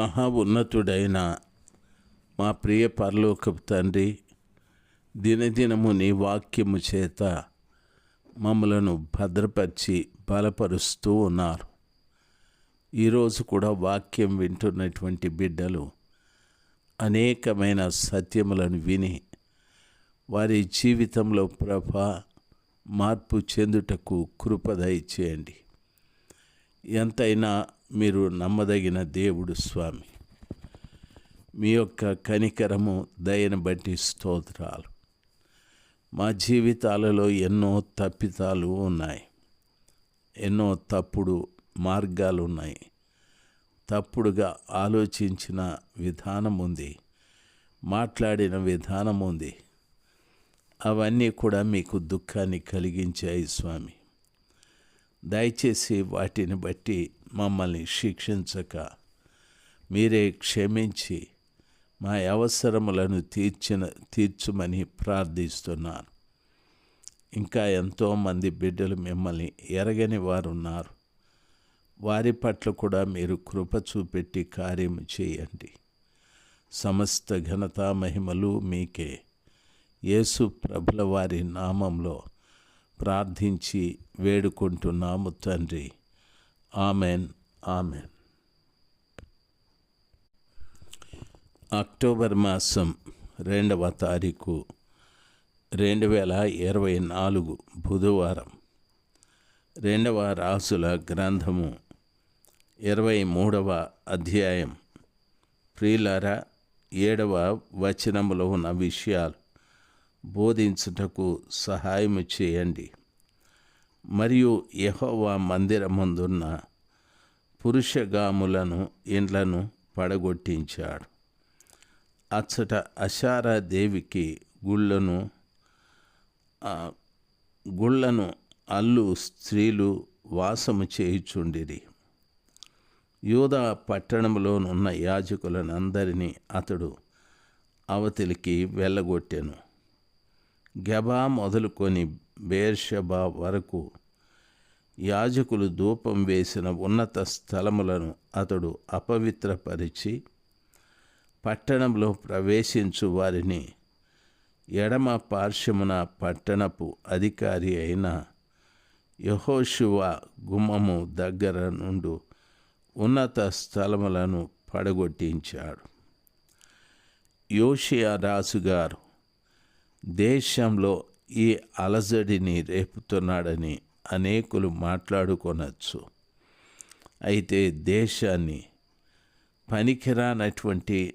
మహా ఉన్నతుడైన మా ప్రియ పరలోకపు తండ్రి దినదినము నీ వాక్యము చేత మమ్మలను భద్రపరిచి బలపరుస్తూ ఉన్నారు. ఈరోజు కూడా వాక్యం వింటున్నటువంటి బిడ్డలు అనేకమైన సత్యములను విని వారి జీవితంలో ప్రభ మార్పు చెందుటకు కృపద ఇచ్చేయండి ఎంతైనా మీరు నమ్మదగిన దేవుడు స్వామి. మీ యొక్క కనికరము దయను బట్టి స్తోత్రాలు. మా జీవితాలలో ఎన్నో తప్పితాలు ఉన్నాయి. ఎన్నో తప్పుడు మార్గాలు ఉన్నాయి. తప్పుడుగా ఆలోచించిన విధానం ఉంది. మాట్లాడిన విధానం ఉంది. అవన్నీ కూడా మీకు దుఃఖాన్ని కలిగించాయి స్వామి. దయచేసి వాటిని బట్టి మమ్మల్ని శిక్షించక. మీరే క్షమించి మా అవసరములను తీర్చిన తీర్చుమని ప్రార్థిస్తున్నాను. ఇంకా ఎంతోమంది బిడ్డలు మిమ్మల్ని ఎరగని వారున్నారు. వారి పట్ల కూడా మీరు కృప చూపెట్టి కార్యము చేయండి. సమస్త ఘనత మహిమలు మీకే. యేసు ప్రభుల వారి నామంలో ప్రార్థించి వేడుకుంటున్నాము తండ్రి. Amen amen. అక్టోబర్ మాసం రెండవ తారీఖు రెండు వేల ఇరవై నాలుగు బుధవారం. రెండవ రాసుల గ్రంథము ఇరవై మూడవ అధ్యాయం. ప్రియులరా ఏడవ వచనములో ఉన్న విషయాలు బోధించుటకు సహాయము చేయండి. మరియు యహోవా మందిరముందున్న పురుషగాములను ఇండ్లను పడగొట్టించాడు. అచ్చట అశారాదేవికి గుళ్ళను గుళ్ళను అల్లు స్త్రీలు వాసము చేయుచుండిరి. యూదా పట్టణంలోనున్న యాజకులనందరినీ అతడు అవతలికి వెళ్ళగొట్టెను. గబా మొదలుకొని బేర్షబా వరకు యాజకులు ధూపం వేసిన ఉన్నత స్థలములను అతడు అపవిత్రపరిచి పట్టణంలో ప్రవేశించు వారిని ఎడమ పార్శ్వమున పట్టణపు అధికారి అయిన యహోశివ గుమ్మము దగ్గర నుండి ఉన్నత స్థలములను పడగొట్టించాడు. యోషియా రాజుగారు దేశంలో ఈ అలజడిని రేపుతున్నాడని అనేకులు మాట్లాడుకొనచ్చు. అయితే దేశాన్ని పనికిరానటువంటి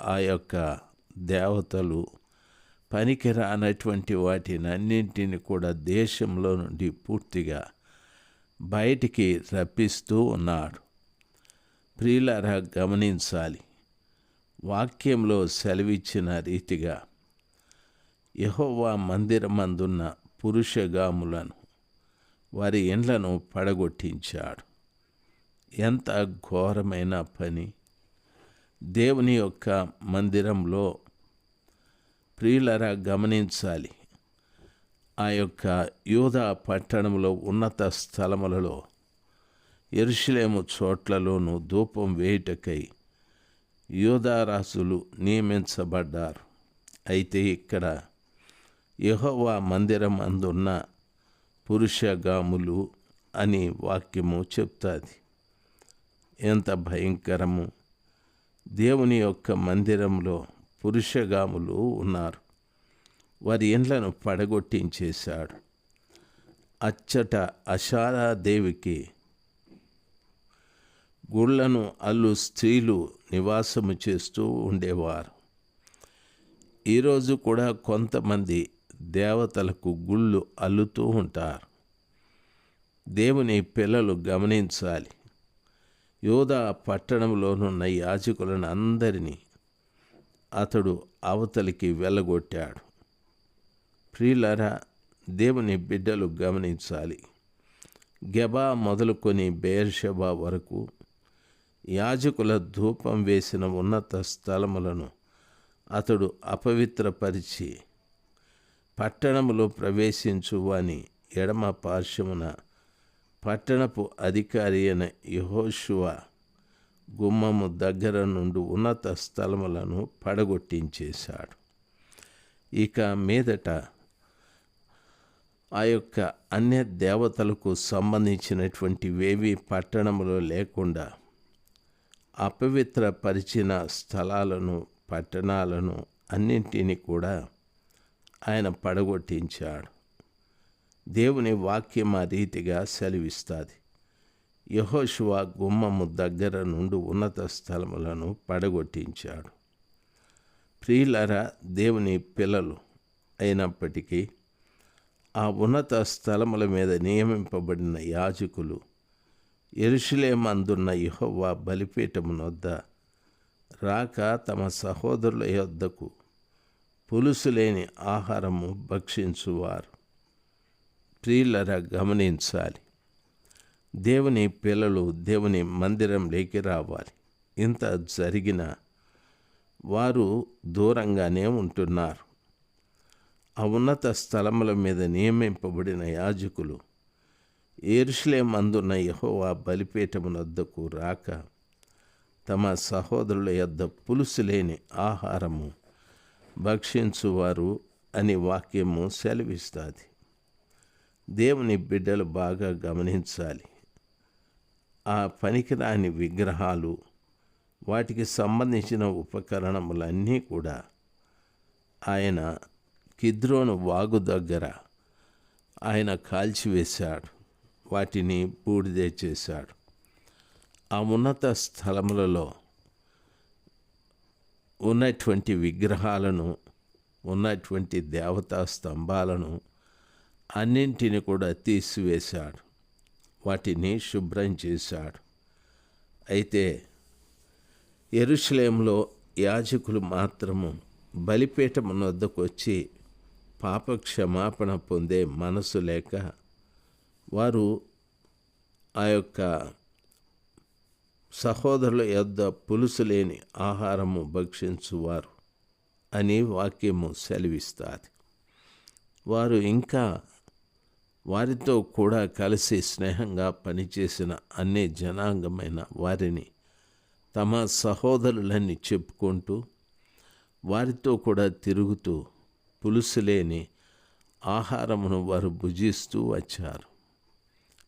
ఆ యొక్క దేవతలు పనికిరానటువంటి వాటిని అన్నింటిని కూడా దేశంలో నుండి పూర్తిగా బయటికి రప్పిస్తూ ఉన్నాడు ప్రియులరా గమనించాలి. వాక్యంలో సెలవిచ్చిన రీతిగా యహోవా మందిరమందున్న పురుషగాములను వారి ఇండ్లను పడగొట్టించాడు. ఎంత ఘోరమైన పని! దేవుని యొక్క మందిరంలో ప్రియులరా గమనించాలి. ఆ యొక్క యూదా పట్టణంలో ఉన్నత స్థలములలో ఎరుషులేము చోట్లలోనూ ధూపం వేయుటకై యూదారాసులు నియమించబడ్డారు. అయితే ఇక్కడ యహోవా మందిరం అందున్న పురుషగాములు అని వాక్యము చెప్తాది. ఎంత భయంకరము! దేవుని యొక్క మందిరంలో పురుషగాములు ఉన్నారు. వారి ఇండ్లను పడగొట్టించేశాడు. అచ్చట అషారాదేవికి గుళ్ళను అల్లు స్త్రీలు నివాసము చేస్తూ ఉండేవారు. ఈరోజు కూడా కొంతమంది దేవతలకు గుళ్ళు అల్లుతూ ఉంటారు. దేవుని పిల్లలు గమనించాలి. యోధా పట్టణంలోనున్న యాజకులను అందరినీ అతడు అవతలికి వెళ్ళగొట్టాడు. ప్రియులరా దేవుని బిడ్డలు గమనించాలి. గెబా మొదలుకొని బేర్షబా వరకు యాజకుల ధూపం వేసిన ఉన్నత స్థలములను అతడు అపవిత్రపరిచి పట్టణములో ప్రవేశించువని ఎడమ పార్శ్వమున పట్టణపు అధికారి అయిన యహోశువ గుమ్మము దగ్గర నుండి ఉన్నత స్థలములను పడగొట్టించేశాడు. ఇక మీదట ఆ యొక్క అన్య దేవతలకు సంబంధించినటువంటివేవి పట్టణములో లేకుండా అపవిత్రపరిచిన స్థలాలను పట్టణాలను అన్నింటినీ కూడా ఆయన పడగొట్టించాడు. దేవుని వాక్యం ఆ రీతిగా సెలవిస్తుంది. యహోశువ గుమ్మము దగ్గర నుండి ఉన్నత స్థలములను పడగొట్టించాడు. ప్రియులరా దేవుని పిల్లలు అయినప్పటికీ ఆ ఉన్నత స్థలముల మీద నియమింపబడిన యాజకులు ఎరుషులేమందున్న యహోవా బలిపీఠమునొద్ద రాక తమ సహోదరుల యొద్దకు పులుసు లేని ఆహారము భక్షించువారు. ప్రియులరా గమనించాలి. దేవుని పిల్లలు దేవుని మందిరంలోకి రావాలి. ఇంత జరిగిన వారు దూరంగానే ఉంటున్నారు. ఆ ఉన్నత స్థలముల మీద నియమింపబడిన యాజకులు ఏరుషులేం అందున్న యహోవా బలిపీఠమునొద్దకు రాక తమ సహోదరుల యొద్ద పులుసు లేని ఆహారము భక్షించువారు అని వాక్యము సెలవిస్తుంది. దేవుని బిడ్డలు బాగా గమనించాలి. ఆ పనికిరాని విగ్రహాలు వాటికి సంబంధించిన ఉపకరణములన్నీ కూడా ఆయన కిద్రోను వాగు దగ్గర ఆయన కాల్చివేశాడు. వాటిని బూడిదే చేశాడు. ఆ ఉన్నత స్థలములలో ఉన్నటువంటి విగ్రహాలను ఉన్నటువంటి దేవతా స్తంభాలను అన్నింటిని కూడా తీసివేశాడు. వాటిని శుభ్రం చేశాడు. అయితే ఎరుషలేంలో యాజకులు మాత్రము బలిపీఠం వద్దకు వచ్చి పాప క్షమాపణ పొందే మనసు లేక వారు ఆ యొక్క సహోదరుల యొద్ద పులుసు లేని ఆహారము భక్షించువారు అని వాక్యము సెలవిస్తుంది. వారు ఇంకా వారితో కూడా కలిసి స్నేహంగా పనిచేసిన అన్ని జనాంగమైన వారిని తమ సహోదరులని చెప్పుకుంటూ వారితో కూడా తిరుగుతూ పులుసు లేని ఆహారమును వారు భుజిస్తూ వచ్చారు.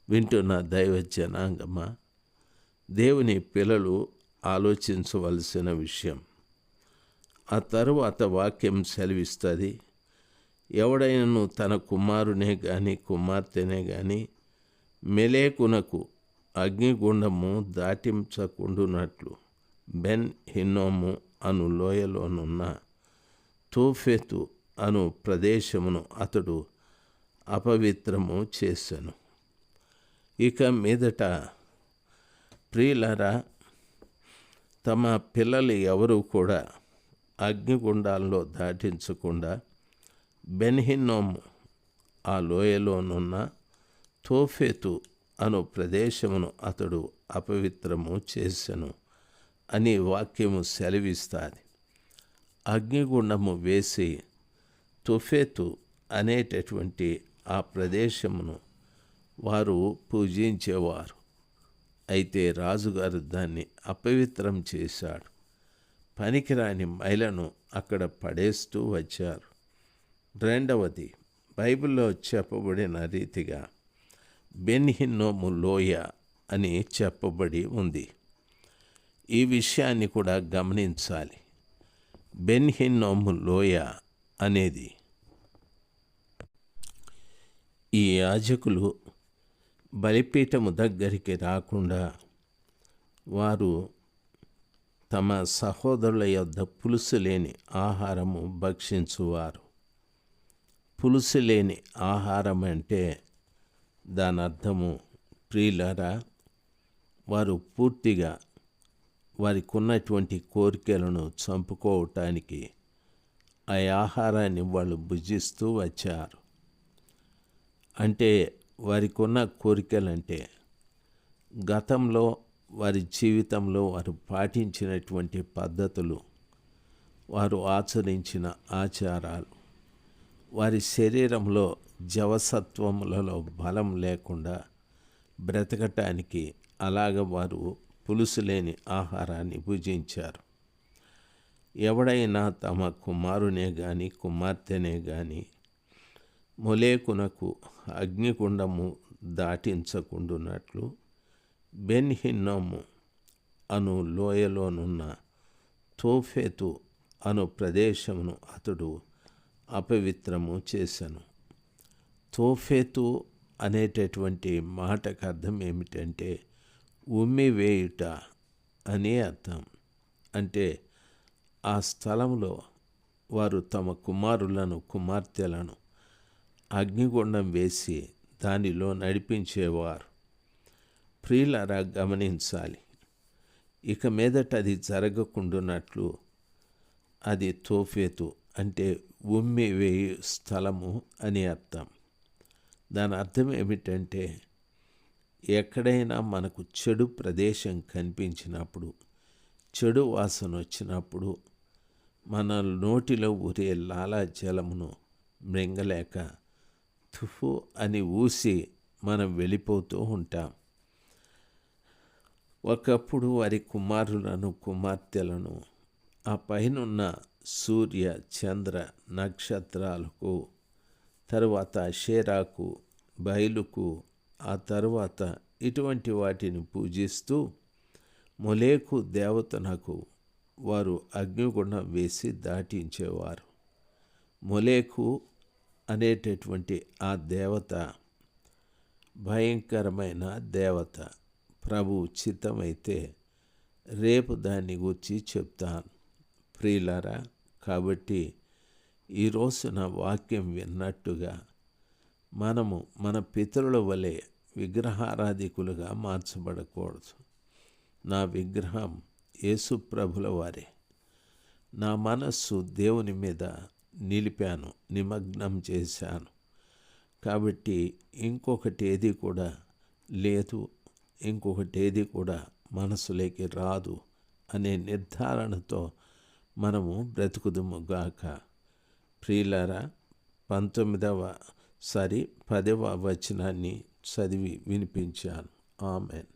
వింటున్న దైవ జనాంగమా? దేవుని పిల్లలు ఆలోచించవలసిన విషయం. ఆ తరువాత వాక్యం సెలవిస్తుంది. ఎవడైనను తన కుమారునే కానీ కుమార్తెనే కానీ మెలేకునకు అగ్నిగుండము దాటించకుండునట్లు బెన్ హిన్నోము అను లోయలోనున్న తోఫెతు అను ప్రదేశమును అతడు అపవిత్రము చేశాను ఇక మీదట ప్రియులరా తమ పిల్లలు ఎవరు కూడా అగ్నిగుండాల్లో దాటించకుండా బెన్హిన్నోమ్ ఆ లోయలోనున్న తోఫేతు అను ప్రదేశమును అతడు అపవిత్రము చేసెను అని వాక్యము సెలవిస్తుంది. అగ్నిగుండము వేసి తుఫేతు అనేటటువంటి ఆ ప్రదేశమును వారు పూజించేవారు. అయితే రాజుగారు దాన్ని అపవిత్రం చేశాడు. పనికిరాని మైలను అక్కడ పడేస్తూ వచ్చారు. రెండవది బైబిల్లో చెప్పబడిన రీతిగా బెన్హిన్నోము లోయ అని చెప్పబడి ఉంది. ఈ విషయాన్ని కూడా గమనించాలి. బెన్హిన్నోము లోయ అనేది ఈ యాజకులు బలిపీఠము దగ్గరికి రాకుండా వారు తమ సహోదరుల యొద్ద పులుసు లేని ఆహారము భక్షించువారు. పులుసు లేని ఆహారం అంటే దాని అర్థము ప్రియులరా వారు పూర్తిగా వారికి ఉన్నటువంటి కోరికలను చంపుకోవటానికి ఆ ఆహారాన్ని వాళ్ళు భుజిస్తూ వచ్చారు. అంటే వారికి ఉన్న కోరికలంటే గతంలో వారి జీవితంలో వారు పాటించినటువంటి పద్ధతులు వారు ఆచరించిన ఆచారాలు వారి శరీరంలో జవసత్వములలో బలం లేకుండా బ్రతకటానికి అలాగ వారు పులుసు లేని ఆహారాన్ని భుజించారు. ఎవడైనా తమ కుమారునే కానీ కుమార్తెనే కానీ మొలేకునకు అగ్నికుండము దాటించకుండునట్లు బెన్హిన్నోము అను లోయలోనున్న తోఫేతు అను ప్రదేశమును అతడు అపవిత్రము చేశాను తోఫేతు అనేటటువంటి మాటకు అర్థం ఏమిటంటే ఉమ్మి వేయుట అనే అర్థం. అంటే ఆ స్థలంలో వారు తమ కుమారులను కుమార్తెలను అగ్నిగుండం వేసి దానిలో నడిపించేవారు. ప్రియులరా గమనించాలి. ఇక మీదట అది జరగకుండునట్లు అది తోఫేతు అంటే ఉమ్మి వేయు స్థలము అని అర్థం. దాని అర్థం ఏమిటంటే ఎక్కడైనా మనకు చెడు ప్రదేశం కనిపించినప్పుడు చెడు వాసన వచ్చినప్పుడు మన నోటిలో ఊరే లాలాజలమును మృంగలేక తుఫు అని ఊసి మనం వెళ్ళిపోతూ ఉంటాం. ఒకప్పుడు వారి కుమారులను కుమార్తెలను ఆ పైనున్న సూర్య చంద్ర నక్షత్రాలకు తరువాత షేరాకు బయలుకు ఆ తరువాత ఇటువంటి వాటిని పూజిస్తూ మొలేకు దేవతనకు వారు అగ్నిగుణం వేసి దాటించేవారు. మొలేకు అనేటటువంటి ఆ దేవత భయంకరమైన దేవత ప్రభు చిత్తమైతే రేపు దాన్ని గురించి చెప్తాను ప్రియులరా కాబట్టి ఈరోజు నా వాక్యం విన్నట్టుగా మనము మన పితరుల వలె విగ్రహారాధికులుగా మార్చబడకూడదు. నా విగ్రహం యేసుప్రభుల వారే. నా మనస్సు దేవుని మీద నిలిపాను నిమగ్నం చేశాను. కాబట్టి ఇంకొకటి ఏది కూడా లేదు ఇంకొకటి ఏది కూడా మనసులోకి రాదు అనే నిర్ధారణతో మనము బ్రతుకుదుముగాక ప్రియులారా పంతొమ్మిదవ సారి పదవ వచనాన్ని చదివి వినిపించాను. ఆమెన్.